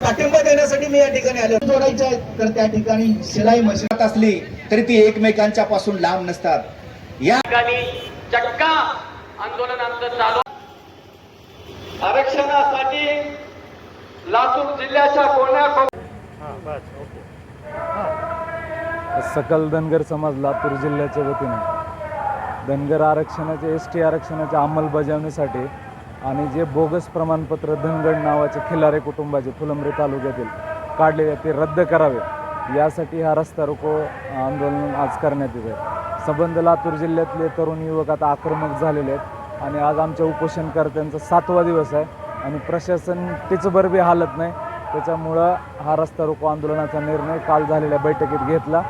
पाठिंबा देण्यासाठी मी या ठिकाणी आलो. जोडायचे आहेत तर त्या ठिकाणी शिलाई मशीन असली तरी ती एकमेकांच्या पासून लांब नसतात. या ठिकाणी चक्का आंदोलन आमचं चालू. आरक्षणासाठी लातूर जिल्ह्याच्या कोण्या सकल धनगर समाज लातूर जिल्ह्याच्या वतीने धनगर आरक्षणाच्या एस टी आरक्षणाच्या अंमलबजावणीसाठी आणि जे बोगस प्रमाणपत्र धनगड नावाचे खिलारे कुटुंबाचे फुलंब्री तालुक्यातील काढलेले ते रद्द करावे. यासाठी हा रस्ता रोको आंदोलन आज करण्यात येत आहे संबंध लातूर जिल्ह्यातले तरुण युवक आता आक्रमक झालेले आहेत आणि आज आमच्या उपोषणकर्त्यांचा सातवा दिवस आहे आणि प्रशासन टिचभर हालत नाही. त्याच्यामुळं हा रस्ता रोको आंदोलनाचा निर्णय काल झालेल्या बैठकीत घेतला.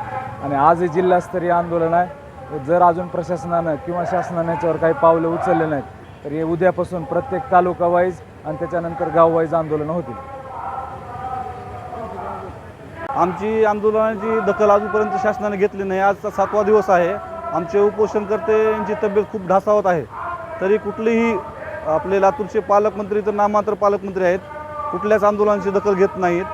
आणि आज हे जिल्हास्तरीय आंदोलन आहे. जर अजून प्रशासनानं किंवा शासनाने याच्यावर काही पावलं उचलले नाहीत तर हे उद्यापासून प्रत्येक तालुका वाईज आणि त्याच्यानंतर गाव वाईज आंदोलनं होतील. आमची आंदोलनाची दखल अजूनपर्यंत शासनाने घेतली नाही. आजचा सातवा दिवस आहे. आमचे उपोषणकर्ते यांची तब्येत खूप ढासावत आहे. तरी कुठलीही आपले लातूरचे पालकमंत्री तर नामात्र पालकमंत्री आहेत. कुठल्याच आंदोलनाची दखल घेत नाहीत.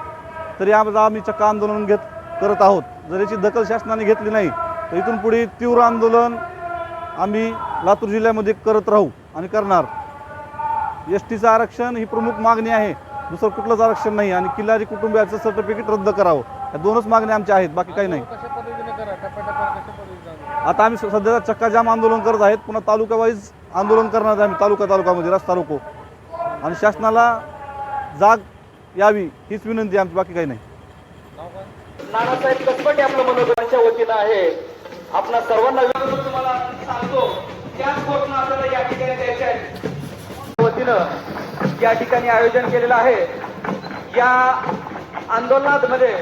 तरी आज आम्ही चक्क आंदोलन घेत करत आहोत. जर याची दखल शासनाने घेतली नाही तर इथून पुढे तीव्र आंदोलन आम्ही लातूर जिल्ह्यामध्ये करत राहू. आणि करणार. एस टीचं आरक्षण ही प्रमुख मागणी आहे. दुसरं कुठलंच आरक्षण नाही आणि किल्लारी कुटुंबियाचं सर्टिफिकेट रद्द करावं. या दोनच मागण्या आमच्या आहेत बाकी काही नाही. आता आम्ही सध्या चक्का जाम आंदोलन करत आहेत पुन्हा तालुका वाईज आंदोलन करणार आहे आम्ही तालुका तालुक्यामध्ये रस्ता रोको. आणि शासनाला जाग यावी हीच विनंती आमची बाकी काही नाही. नानासाहेब कसपटे आपलं मनोगरांच्या वतीनं आहे. आपणा सर्वांना विनंती तुम्हाला सांगतो त्याच घोषणा आपल्याला या ठिकाणी द्यायच्या आहेत वतीनं या ठिकाणी आयोजन केलेलं आहे. या आंदोलनामध्ये